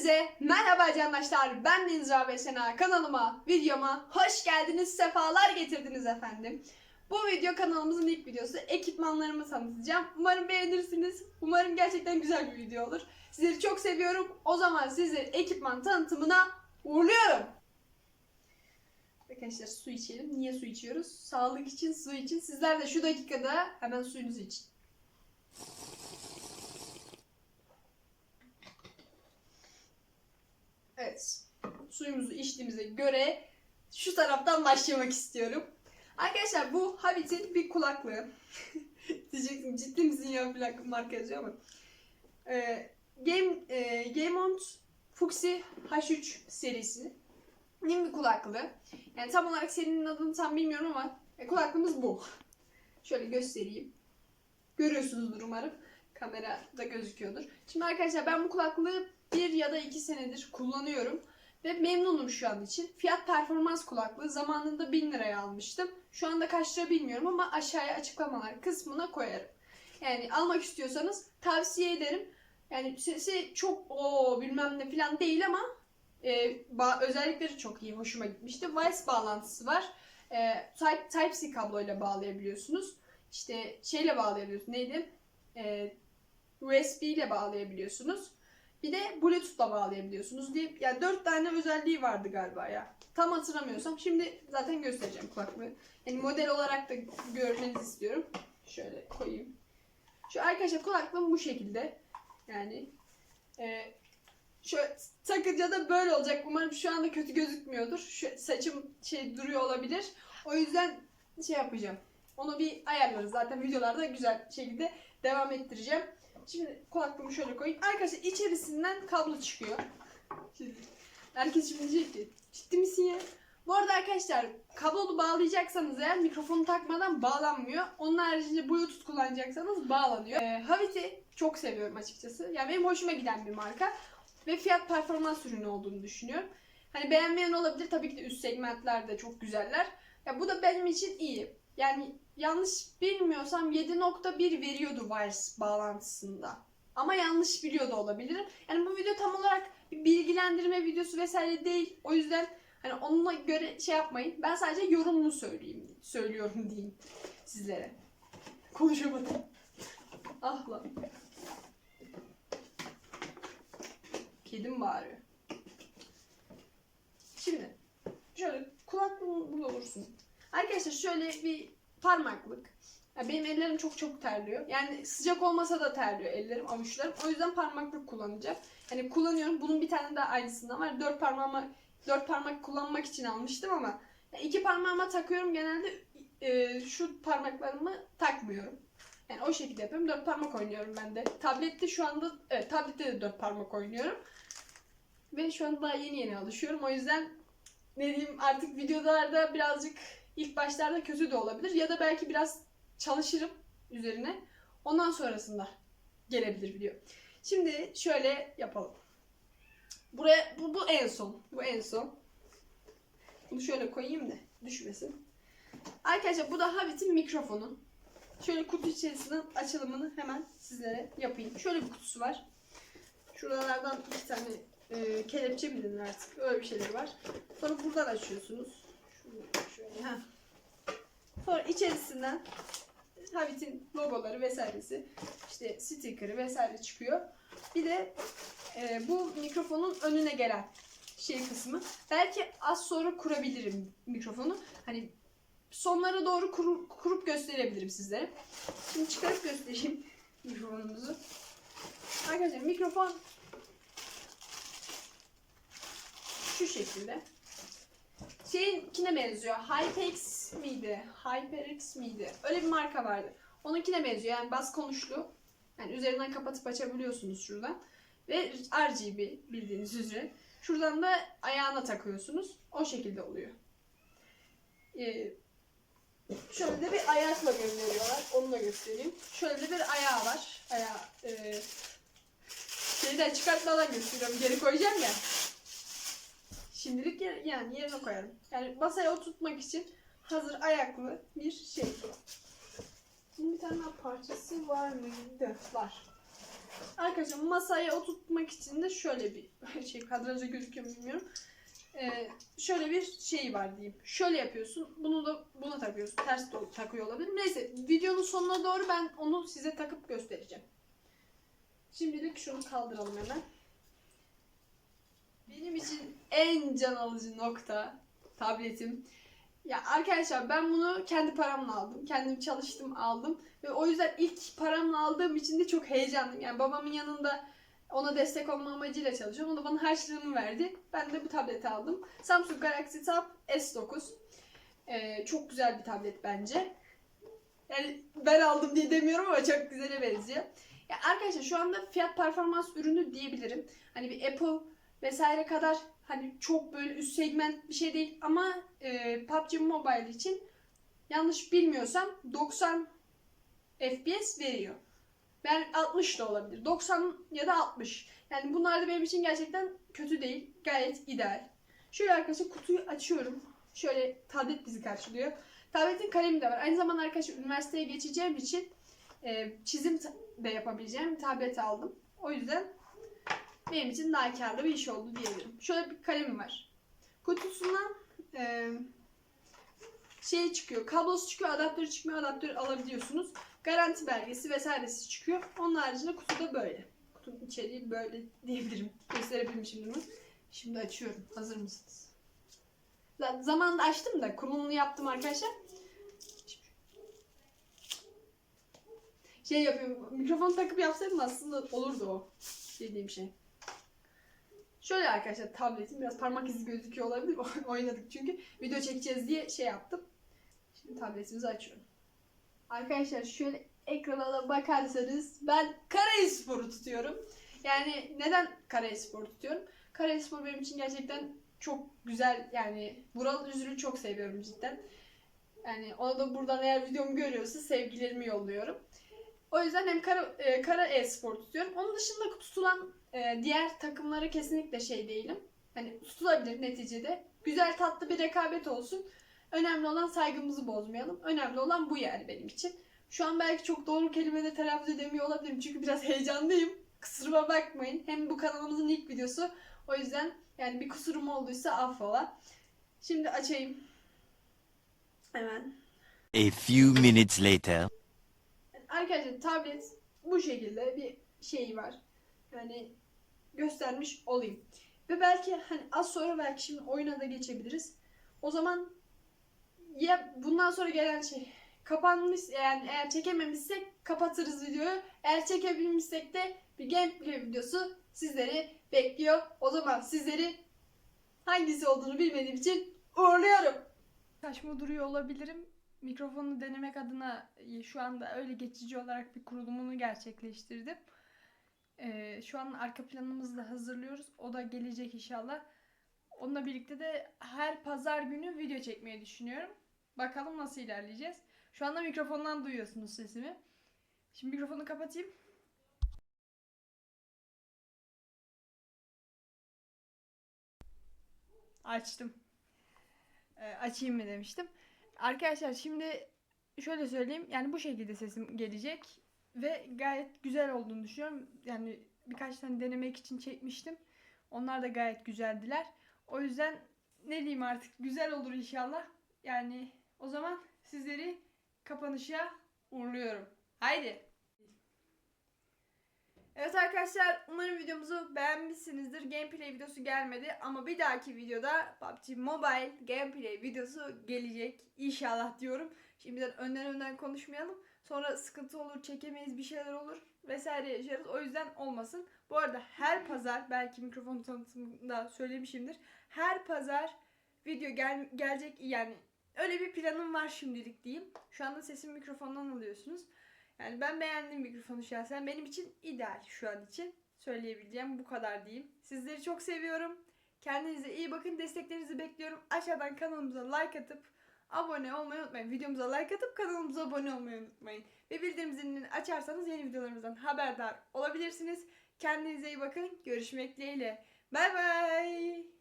Hepinize merhaba arkadaşlar. Ben Deniz Rabe Sena. Kanalıma, videoma hoş geldiniz, sefalar getirdiniz efendim. Bu video kanalımızın ilk videosu. Ekipmanlarımı tanıtacağım. Umarım beğenirsiniz. Umarım gerçekten güzel bir video olur. Sizleri çok seviyorum. O zaman sizleri ekipman tanıtımına uğurluyorum. Arkadaşlar su içelim. Niye su içiyoruz? Sağlık için, su için. Sizler de şu dakikada hemen suyunuzu için. Evet. Suyumuzu içtiğimize göre şu taraftan başlamak istiyorum. Arkadaşlar bu Habit'in bir kulaklığı. Diyeceksin ciddi misin ya plak marka yazıyor ama. Ee, Game, e, Gameont Fuxi H3 serisi. bir kulaklığı. Yani tam olarak serinin adını tam bilmiyorum ama e, kulaklığımız bu. Şöyle göstereyim. Görüyorsunuzdur umarım. Kamerada gözüküyordur. Şimdi arkadaşlar ben bu kulaklığı bir ya da iki senedir kullanıyorum. Ve memnunum şu an için. Fiyat performans kulaklığı zamanında 1000 liraya almıştım. Şu anda kaç lira bilmiyorum ama aşağıya açıklamalar kısmına koyarım. Yani almak istiyorsanız tavsiye ederim. Yani sesi çok o bilmem ne falan değil ama e, özellikleri çok iyi. Hoşuma gitmişti. Voice bağlantısı var. E, Type, Type-C kabloyla bağlayabiliyorsunuz. İşte şeyle bağlayabiliyorsunuz. Neydi? E, USB ile bağlayabiliyorsunuz. Bir de Bluetooth'la bağlayabiliyorsunuz diye. Yani dört tane özelliği vardı galiba ya. Tam hatırlamıyorsam. Şimdi zaten göstereceğim kulaklığı. Yani model olarak da görmenizi istiyorum. Şöyle koyayım. Şu arkadaşlar kulaklığım bu şekilde. Yani e, şöyle takınca da böyle olacak. Umarım şu anda kötü gözükmüyordur. Şu saçım şey duruyor olabilir. O yüzden şey yapacağım. Onu bir ayarlarız. Zaten videolarda güzel şekilde devam ettireceğim. Şimdi kulaklığımı şöyle koyayım. Arkadaşlar içerisinden kablo çıkıyor. Şimdi, herkes şimdi diyecek ki ciddi misin ya? Bu arada arkadaşlar kablolu bağlayacaksanız eğer mikrofonu takmadan bağlanmıyor. Onun haricinde bluetooth kullanacaksanız bağlanıyor. Ee, Havit'i çok seviyorum açıkçası. Yani benim hoşuma giden bir marka. Ve fiyat performans ürünü olduğunu düşünüyorum. Hani beğenmeyen olabilir. Tabii ki de üst segmentlerde çok güzeller. Ya bu da benim için iyi. Yani yanlış bilmiyorsam 7.1 veriyordu Wires bağlantısında. Ama yanlış biliyor da olabilirim. Yani bu video tam olarak bir bilgilendirme videosu vesaire değil. O yüzden hani onunla göre şey yapmayın. Ben sadece yorumunu söyleyeyim, söylüyorum diyeyim sizlere. Konuşamadım. Ah lan. Kedim bağırıyor. Şimdi şöyle kulaklığını bulursun. Arkadaşlar şöyle bir parmaklık. Ya benim ellerim çok çok terliyor. Yani sıcak olmasa da terliyor ellerim, avuçlarım. O yüzden parmaklık kullanacağım. Yani kullanıyorum. Bunun bir tane daha aynısından var. Dört parmağıma dört parmak kullanmak için almıştım ama iki parmağıma takıyorum genelde e, şu parmaklarımı takmıyorum. Yani o şekilde yapıyorum. Dört parmak oynuyorum ben de. Tablette şu anda evet tablette de dört parmak oynuyorum. Ve şu anda daha yeni yeni alışıyorum. O yüzden ne diyeyim artık videolarda birazcık ilk başlarda kötü de olabilir ya da belki biraz çalışırım üzerine. Ondan sonrasında gelebilir video. Şimdi şöyle yapalım. Buraya bu, bu en son. Bu en son. Bunu şöyle koyayım da düşmesin. Arkadaşlar bu da Habit'in mikrofonu. Şöyle kutu içerisinin açılımını hemen sizlere yapayım. Şöyle bir kutusu var. Şuralardan bir tane e, kelepçe mi denir artık öyle bir şeyler var. Sonra buradan açıyorsunuz. Şöyle. Sonra içerisinden Habit'in logoları vesairesi işte sticker'ı vesaire çıkıyor. Bir de e, bu mikrofonun önüne gelen şey kısmı. Belki az sonra kurabilirim mikrofonu. Hani sonlara doğru kuru, kurup gösterebilirim sizlere. Şimdi çıkarıp göstereyim mikrofonumuzu. Arkadaşlar mikrofon şu şekilde. Şeyinkine benziyor. Hypex miydi? HyperX miydi? Öyle bir marka vardı. Onunkine benziyor. Yani bas konuşlu. Yani üzerinden kapatıp açabiliyorsunuz şuradan. Ve RGB bildiğiniz üzere. Şuradan da ayağına takıyorsunuz. O şekilde oluyor. Ee, şöyle de bir ayakla gönderiyorlar. Onu da göstereyim. Şöyle de bir ayağı var. Ayağı e, şeyden çıkartmadan gösteriyorum. Geri koyacağım ya. Şimdilik yer- yani yerine koyarım. Yani masaya oturtmak için hazır ayaklı bir şey. Bunun bir tane daha parçası var mıydı? Var. Arkadaşlar masaya oturtmak için de şöyle bir şey kadraja gözüküyor mu bilmiyorum. Ee, şöyle bir şey var diyeyim. Şöyle yapıyorsun. Bunu da buna takıyorsun. Ters de takıyor olabilir. Neyse videonun sonuna doğru ben onu size takıp göstereceğim. Şimdilik şunu kaldıralım hemen. Benim için en can alıcı nokta tabletim. Ya arkadaşlar ben bunu kendi paramla aldım. Kendim çalıştım aldım. Ve o yüzden ilk paramla aldığım için de çok heyecanlıyım. Yani babamın yanında ona destek olma amacıyla çalışıyorum. O da bana harçlığını verdi. Ben de bu tableti aldım. Samsung Galaxy Tab S9. Ee, çok güzel bir tablet bence. Yani ben aldım diye demiyorum ama çok güzele benziyor. Ya arkadaşlar şu anda fiyat performans ürünü diyebilirim. Hani bir Apple vesaire kadar hani çok böyle üst segment bir şey değil ama e, PUBG Mobile için yanlış bilmiyorsam 90 FPS veriyor. Ben 60 da olabilir. 90 ya da 60. Yani bunlar da benim için gerçekten kötü değil. Gayet ideal. Şöyle arkadaşlar kutuyu açıyorum. Şöyle tablet bizi karşılıyor. Tabletin kalemi de var. Aynı zamanda arkadaşlar üniversiteye geçeceğim için e, çizim de yapabileceğim tablet aldım. O yüzden benim için daha karlı bir iş oldu diyebilirim. Şöyle bir kalemim var. Kutusundan e, şey çıkıyor. Kablosu çıkıyor, adaptörü çıkmıyor. Adaptörü alabiliyorsunuz. Garanti belgesi vesairesi çıkıyor. Onun haricinde kutuda böyle. Kutunun içeriği böyle diyebilirim. Gösterebilirim şimdi bunu. Şimdi açıyorum. Hazır mısınız? Zamanında açtım da kurulumunu yaptım arkadaşlar. Şey yapıyorum. Mikrofon takıp yapsaydım aslında olurdu o. Dediğim şey. Şöyle arkadaşlar tabletim biraz parmak izi gözüküyor olabilir. Oynadık çünkü. Video çekeceğiz diye şey yaptım. Şimdi tabletimizi açıyorum. Arkadaşlar şöyle ekrana da bakarsanız ben Karayespor'u tutuyorum. Yani neden Karayespor'u tutuyorum? Karayespor benim için gerçekten çok güzel yani Vural Üzül'ü çok seviyorum cidden. Yani ona da buradan eğer videomu görüyorsa sevgilerimi yolluyorum. O yüzden hem Kara, e, Kara e-spor tutuyorum. Onun dışında tutulan e, diğer takımlara kesinlikle şey değilim. Hani tutulabilir neticede. Güzel tatlı bir rekabet olsun. Önemli olan saygımızı bozmayalım. Önemli olan bu yani benim için. Şu an belki çok doğru kelimeleri telaffuz edemiyor olabilirim. Çünkü biraz heyecanlıyım. Kusuruma bakmayın. Hem bu kanalımızın ilk videosu. O yüzden yani bir kusurum olduysa affola. Şimdi açayım. Hemen. A few minutes later. Arkadaşlar tablet bu şekilde bir şey var. Yani göstermiş olayım. Ve belki hani az sonra belki şimdi oyuna da geçebiliriz. O zaman ya bundan sonra gelen şey kapanmış yani eğer çekememişsek kapatırız videoyu. Eğer çekebilmişsek de bir gameplay videosu sizleri bekliyor. O zaman sizleri hangisi olduğunu bilmediğim için uğurluyorum. Saçma duruyor olabilirim. Mikrofonu denemek adına e, şu anda öyle geçici olarak bir kurulumunu gerçekleştirdim. Ee, şu an arka planımızı da hazırlıyoruz. O da gelecek inşallah. Onunla birlikte de her pazar günü video çekmeyi düşünüyorum. Bakalım nasıl ilerleyeceğiz. Şu anda mikrofondan duyuyorsunuz sesimi. Şimdi mikrofonu kapatayım. Açtım. Ee, açayım mı demiştim. Arkadaşlar şimdi şöyle söyleyeyim. Yani bu şekilde sesim gelecek. Ve gayet güzel olduğunu düşünüyorum. Yani birkaç tane denemek için çekmiştim. Onlar da gayet güzeldiler. O yüzden ne diyeyim artık güzel olur inşallah. Yani o zaman sizleri kapanışa uğurluyorum. Haydi. Evet arkadaşlar umarım videomuzu beğenmişsinizdir. Gameplay videosu gelmedi ama bir dahaki videoda PUBG Mobile gameplay videosu gelecek inşallah diyorum. Şimdiden önden önden konuşmayalım. Sonra sıkıntı olur, çekemeyiz, bir şeyler olur vesaire yaşarız. O yüzden olmasın. Bu arada her pazar belki mikrofon tanıtımında söylemişimdir. Her pazar video gel gelecek yani öyle bir planım var şimdilik diyeyim. Şu anda sesimi mikrofondan alıyorsunuz. Yani ben beğendim mikrofonu şahsen. Benim için ideal şu an için. Söyleyebileceğim bu kadar diyeyim. Sizleri çok seviyorum. Kendinize iyi bakın. Desteklerinizi bekliyorum. Aşağıdan kanalımıza like atıp abone olmayı unutmayın. Videomuza like atıp kanalımıza abone olmayı unutmayın. Ve bildirim zilini açarsanız yeni videolarımızdan haberdar olabilirsiniz. Kendinize iyi bakın. Görüşmek dileğiyle. Bay bay.